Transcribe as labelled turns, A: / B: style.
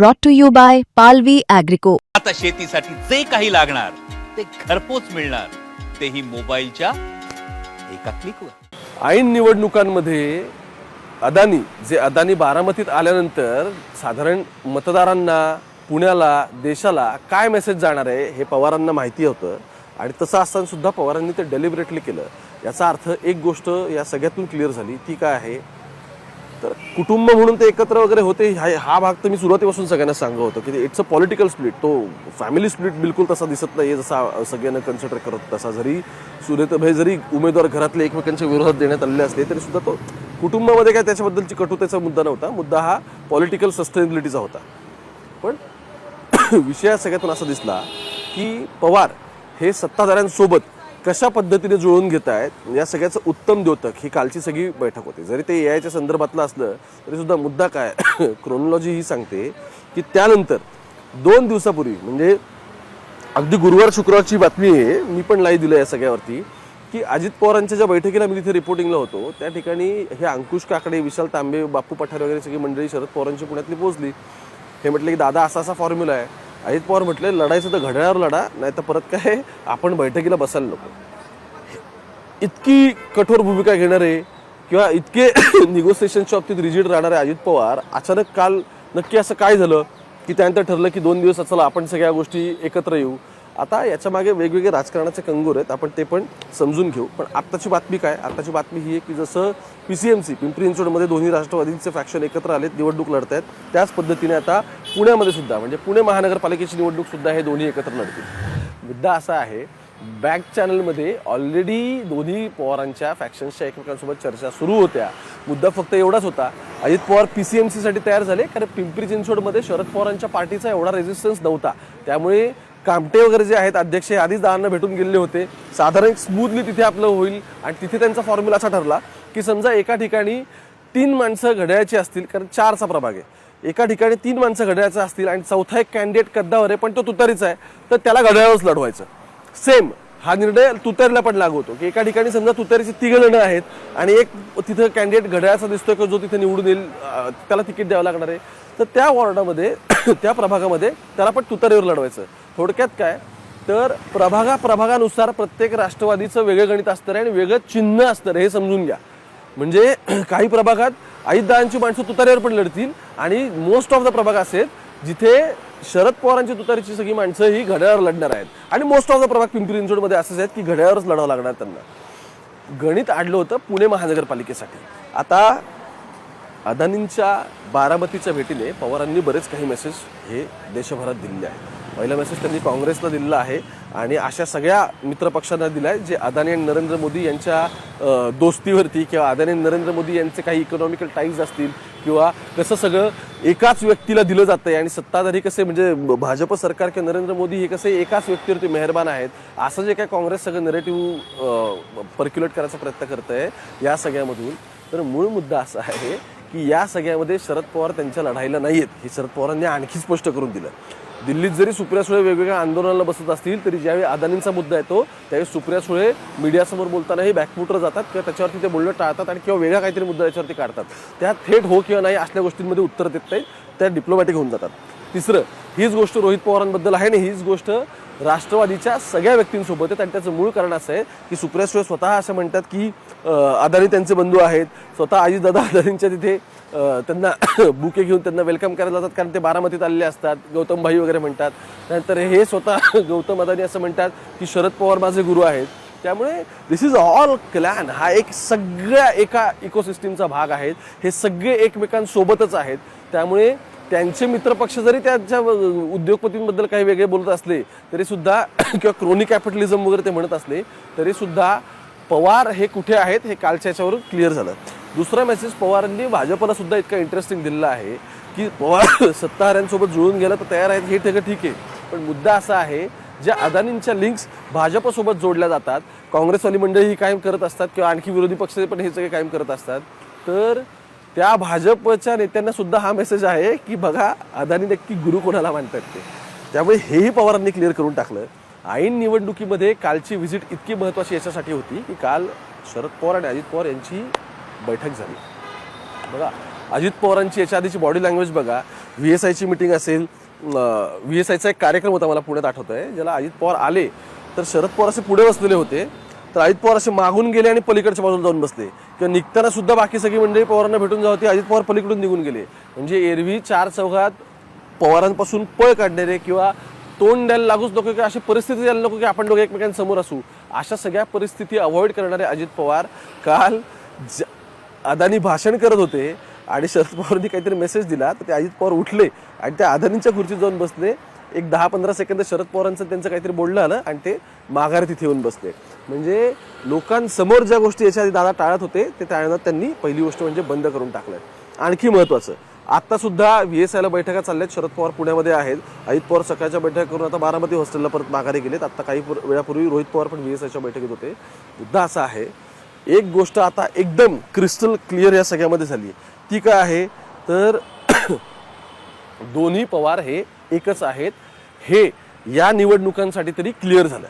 A: brought to you by Palvi Agrico.
B: आता शेतीसाठी जे काही लागणार ते घरपोच मिळणार. तेही मोबाईलच्या एका क्लिकवर.
C: ऐन निवडणुकांमध्ये अदानी जे अदानी बारामतीत आल्यानंतर साधारण मतदारांना पुण्याला देशाला काय मेसेज जाणार आहे हे पवारांना माहिती होतं. आणि तसं असताना सुद्धा पवारांनी ते डेलिबरेटली केलं. याचा अर्थ एक गोष्ट या सगळ्यातून क्लिअर झाली. ती काय आहे? तर कुटुंब म्हणून ते एकत्र वगैरे होते हा हा भाग तर मी सुरुवातीपासून सगळ्यांना सांगत होतो की इट्स अ पॉलिटिकल स्प्लिट तो फॅमिली स्प्लिट बिलकुल तसा दिसत नाही जसा सगळ्यांना कन्सिडर करत तसा जरी सुरेतभाई जरी उमेदवार घरातले एकमेकांच्या विरोधात देण्यात आलेले असले तरी सुद्धा तो कुटुंबामध्ये काय त्याच्याबद्दलची कटुतेचा मुद्दा नव्हता. मुद्दा हा पॉलिटिकल सस्टेनेबिलिटीचा होता. पण विषय सगळ्यातून असा दिसला की पवार हे सत्ताधाऱ्यांसोबत कशा पद्धतीने जुळवून घेत आहेत या सगळ्याचं उत्तम द्योतक ही कालची सगळी बैठक होती. जरी ते एआयच्या संदर्भातलं असलं तरी सुद्धा मुद्दा काय क्रोनॉलॉजी ही सांगते की त्यानंतर दोन दिवसापूर्वी म्हणजे अगदी गुरुवार शुक्रवारची बातमी आहे मी पण लाई दिलं या सगळ्यावरती की अजित पवारांच्या ज्या बैठकीला मी तिथे रिपोर्टिंगला होतो त्या ठिकाणी हे अंकुश काकडे विशाल तांबे बापू पठारे वगैरे सगळी मंडळी शरद पवारांची पुण्यातली पोहोचली. हे म्हटलं की दादा असा असा फॉर्म्युला आहे. अजित पवार म्हटले लढायचं तर घड्याळावर लढा नाही तर परत काय? आपण बैठकीला बसायला नको. इतकी कठोर भूमिका घेणारे किंवा इतके निगोसिएशनच्या बाबतीत रिजिड राहणारे अजित पवार अचानक काल नक्की असं काय झालं की त्यानंतर ठरलं की दोन दिवस चला आपण सगळ्या गोष्टी एकत्र येऊ. आता याच्या मागे वेगवेगळे राजकारणाचे कंगोर आहेत आपण ते पण समजून घेऊ. पण आत्ताची बातमी काय? आत्ताची बातमी ही आहे की जसं P C M C Pimpri चिंचवडमध्ये दोन्ही राष्ट्रवादींचे फॅक्शन एकत्र आलेत निवडणूक लढत आहेत त्याच पद्धतीने आता पुण्यामध्ये सुद्धा म्हणजे पुणे महानगरपालिकेची निवडणूक सुद्धा हे दोन्ही एकत्र लढतील. मुद्दा असा आहे बॅक चॅनलमध्ये ऑलरेडी दोन्ही पवारांच्या फॅक्शन्सच्या एकमेकांसोबत चर्चा सुरू होत्या. मुद्दा फक्त एवढाच होता Ajit Pawar P C M सीसाठी तयार झाले कारण पिंपरी चिंचवडमध्ये शरद पवारांच्या पार्टीचा एवढा रेझिस्टन्स नव्हता. त्यामुळे कामटे वगैरे जे आहेत अध्यक्ष हे आधीच दादांना भेटून गेलेले होते. साधारण स्मूथली तिथे आपलं होईल आणि तिथे त्यांचा फॉर्म्युला असा ठरला की समजा एका ठिकाणी तीन माणसं घड्याळाची असतील कारण चारचा प्रभाग आहे. एका ठिकाणी तीन माणसं घड्याळाचं असतील आणि चौथा एक कॅन्डिडेट कद्दावर आहे पण तो तुतारीचा आहे. तर त्याला घड्याळच लढवायचं. सेम हा निर्णय तुतारीला पण लागू होतो. की एका ठिकाणी समजा तुतारीचे तिघ जण आहेत आणि एक तिथं कॅन्डिडेट घड्याळाचा दिसतोय की जो तिथे निवडून येईल त्याला तिकीट द्यावं लागणार आहे. तर त्या वॉर्डामध्ये त्या प्रभागामध्ये त्याला पण तुतारीवर लढवायचं. थोडक्यात काय? तर प्रभागा प्रभागानुसार प्रत्येक राष्ट्रवादीचं वेगळं गणित असतं रे आणि वेगळं चिन्ह असतं रे हे समजून घ्या. म्हणजे काही प्रभागात अजितदादांची माणसं तुतारीवर पण लढतील. आणि मोस्ट ऑफ द प्रभाग असेल जिथे शरद पवारांची तुतारीची सगळी माणसं ही घड्याळावर लढणार आहेत. आणि मोस्ट ऑफ द प्रभाग पिंपरी चिंचवडमध्ये असेच आहेत की घड्याळावरच लढावं लागणार त्यांना. गणित आडलं होतं पुणे महानगरपालिकेसाठी. आता अदानींच्या बारामतीच्या भेटीने पवारांनी बरेच काही मेसेज हे देशभरात दिलेले आहेत. पहिला मेसेज त्यांनी काँग्रेसला दिलेला आहे. आणि अशा सगळ्या मित्रपक्षांना दिला आहे जे अदानी आणि नरेंद्र मोदी यांच्या दोस्तीवरती किंवा अदानी आणि नरेंद्र मोदी यांचे काही इकॉनॉमिकल टाईज असतील किंवा कसं सगळं एकाच व्यक्तीला दिलं जातं आहे आणि सत्ताधारी कसे म्हणजे भाजप सरकार किंवा नरेंद्र मोदी हे कसे एकाच व्यक्तीवरती मेहरबान आहेत असं जे काय काँग्रेस सगळं नेरेटिव्ह पर्क्युलेट करायचा प्रयत्न करत आहे या सगळ्यामधून. तर मूळ मुद्दा असा आहे की या सगळ्यामध्ये शरद पवार त्यांच्या लढाईला नाही आहेत हे शरद पवारांनी आणखी स्पष्ट करून दिलं. दिल्लीत जरी सुप्रिया सुळे वेगवेगळ्या आंदोलनाला बसत असतील तरी ज्यावेळी अदानींचा मुद्दा येतो त्यावेळी सुप्रिया सुळे मीडियासमोर बोलतानाही बॅकफुटर जातात किंवा त्याच्यावरती ते बोलणं टाळतात आणि किंवा वेगळा काहीतरी मुद्दा याच्यावरती काढतात. त्या थेट हो किंवा नाही असल्या गोष्टींमध्ये उत्तर देत नाहीत त्या डिप्लोमॅटिक होऊन जातात. तिसरं हीच गोष्ट रोहित पवारांबद्दल आहे आणि हीच गोष्ट राष्ट्रवादीच्या सगळ्या व्यक्तींसोबत आहे. आणि त्याचं मूळ कारण असं आहे की सुप्रिया सुळे स्वतः असं म्हणतात की आदानी अदानी त्यांचे बंधू आहेत. स्वतः आजीदादा आदानींच्या तिथे त्यांना बुके घेऊन त्यांना वेलकम करायला जातात कारण ते बारामतीत आलेले असतात. गौतम भाई वगैरे म्हणतात. त्यानंतर हे स्वतः गौतम अदानी असं म्हणतात की शरद पवार माझे गुरु आहेत. त्यामुळे दिस इज ऑल क्लॅन हा एक सगळ्या एका इकोसिस्टीमचा भाग आहे हे सगळे एकमेकांसोबतच आहेत. त्यामुळे त्यांचे मित्रपक्ष जरी त्यांच्या उद्योगपतींबद्दल काही वेगळे बोलत असले तरीसुद्धा किंवा क्रोनी कॅपिटलिझम वगैरे ते म्हणत असले तरीसुद्धा पवार हे कुठे आहेत हे कालच्या याच्यावरून क्लिअर झालं. दुसरा मेसेज पवारांनी भाजपला सुद्धा इतका इंटरेस्टिंग दिलेला आहे की पवार सत्ताधाऱ्यांसोबत जुळून गेला तर तयार आहेत हे सगळं ठीक आहे. पण मुद्दा असा आहे ज्या अदानींच्या लिंक्स भाजपसोबत जोडल्या जातात काँग्रेसवाली मंडळी ही कायम करत असतात किंवा आणखी विरोधी पक्ष पण हे सगळे कायम करत असतात. तर त्या भाजपच्या नेत्यांना सुद्धा हा मेसेज आहे की बघा अदानी नक्की गुरु कोणाला मानतात ते. त्यामुळे हेही पवारांनी क्लिअर करून टाकलं. ऐन निवडणुकीमध्ये कालची व्हिजिट इतकी महत्त्वाची याच्यासाठी होती की काल शरद पवार आणि अजित पवार यांची बैठक झाली. बघा अजित पवारांची याच्या आधीची बॉडी लँग्वेज बघा. व्ही एस आयची मिटिंग असेल व्ही एस आयचा एक कार्यक्रम होता मला पुण्यात आठवत आहे ज्याला अजित पवार आले तर शरद पवार असे पुढे बसलेले होते तर अजित पवार असे मागून गेले आणि पलीकडच्या बाजूला जाऊन बसले. किंवा निघताना सुद्धा बाकी सगळी मंडळी पवारांना भेटून जा होती अजित पवार पलीकडून निघून गेले. म्हणजे एरवी चार चौघात पवारांपासून पळ काढणारे किंवा तोंड द्यायला लागूच नको की अशी परिस्थिती द्यायला नको की आपण दोघे एकमेकांसमोर असू. अशा सगळ्या परिस्थिती अवॉइड करणारे अजित पवार काल ज- अदानी भाषण करत होते आणि शरद पवारांनी काहीतरी मेसेज दिला तर ते अजित पवार उठले. आणि त्या आदरणींच्या खुर्चीत जाऊन बसले. एक दहा पंधरा सेकंद शरद पवारांचं त्यांचं काहीतरी बोलणं आलं आणि ते माघार तिथे येऊन बसले. म्हणजे लोकांसमोर ज्या गोष्टी याच्या आधी दादा टाळत होते ते टाळण्यात त्यांनी पहिली गोष्ट म्हणजे बंद करून टाकलं आणखी महत्वाचं आत्तासुद्धा व्ही एस आयला बैठका चालल्यात. शरद पवार पुण्यामध्ये आहेत. अजित पवार सकाळच्या बैठक करून आता बारामती हॉस्टेलला परत माघारी गेलेत. आत्ता काही वेळापूर्वी रोहित पवार पण व्ही एस आयच्या बैठकीत होते. मुद्दा असा आहे एक गोष्ट आता एकदम क्रिस्टल क्लिअर या सगळ्यामध्ये झाली. ती काय आहे? तर दोन्ही पवार हे एकच आहेत. हे या निवडणुकांसाठी तरी क्लिअर झालं